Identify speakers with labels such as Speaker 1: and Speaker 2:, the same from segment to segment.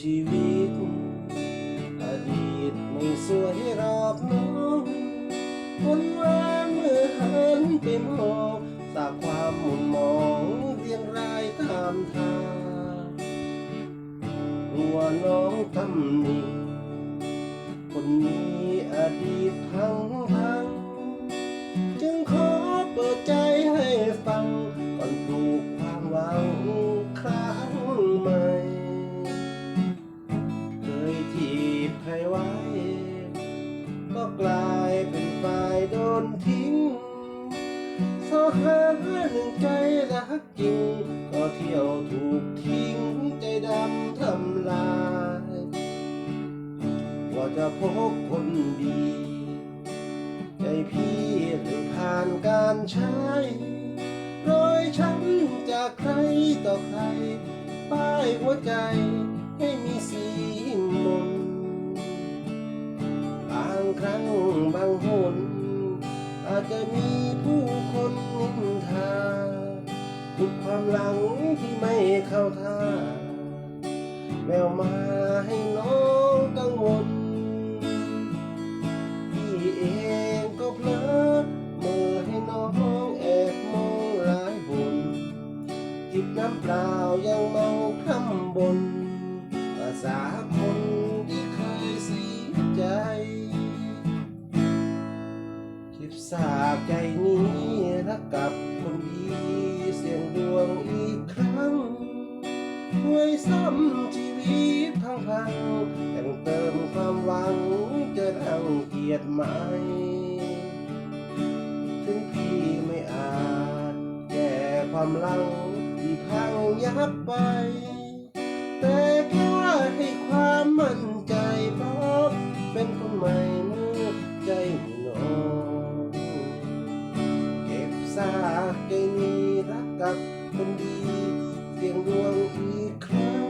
Speaker 1: ชีวิต อดีตไม่สวยหรอบน้องคนวานมือหันไปมองสากความหมุนมองเรียงรายตามทางหัวน้องทำนี่คนนี้อดีตทั้ง หาหนึ่งใจรักจริง ก็เที่ยวถูกทิ้งใจดำทำลายว่าจะพบคนดี ใจพี่ได้ผ่านการใช้รอยช้ำจากใครต่อใคร ป้ายหัวใจให้มีสีมนบางครั้งบางหนอาจจะมีผู้ นทาทุกความหลังที่ไม่เข้าท่าแววมาให้น้องกังวลพี่เองก็เพลอเมื่อให้น้องแอบมองหลายบนจิบน้ำเปล่ายังเมาคำบนภาษาคนที่เคยเสียใจ คิดสาใจนี้ กับคนดีเสียงดวงอีกครั้งช่วยซ้ำชีวิตพังพังๆแต่งเติมความหวังจะรังเกียจไหม ถึงพี่ไม่อาจแก้ความลังที่พังยับไป ใจนี้รักกับคนดีเสียงดวงอีกครั้ง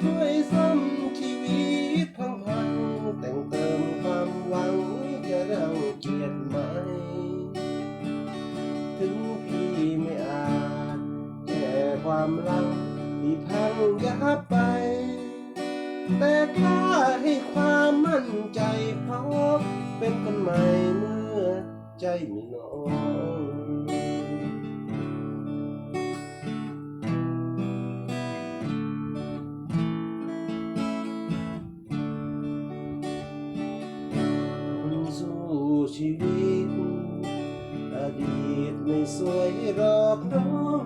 Speaker 1: ช่วยซ้ำชีวิตพังพังแต่งเติมความหวังจะรังเกียจไหม ถึงพี่ไม่อาจแก้ความรักที่พังยับไป แต่กล้าให้ความมั่นใจเพราะเป็นคนใหม่เมื่อใจมีน้อง ชีวิต อดีตไม่สวยหรอกน้อง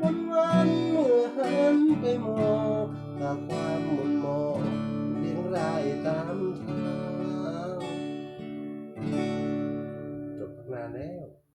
Speaker 1: วันวันเมื่อหันไปมองตาความหมุนมองเลี้ยงรายตามทางจบนานแล้ว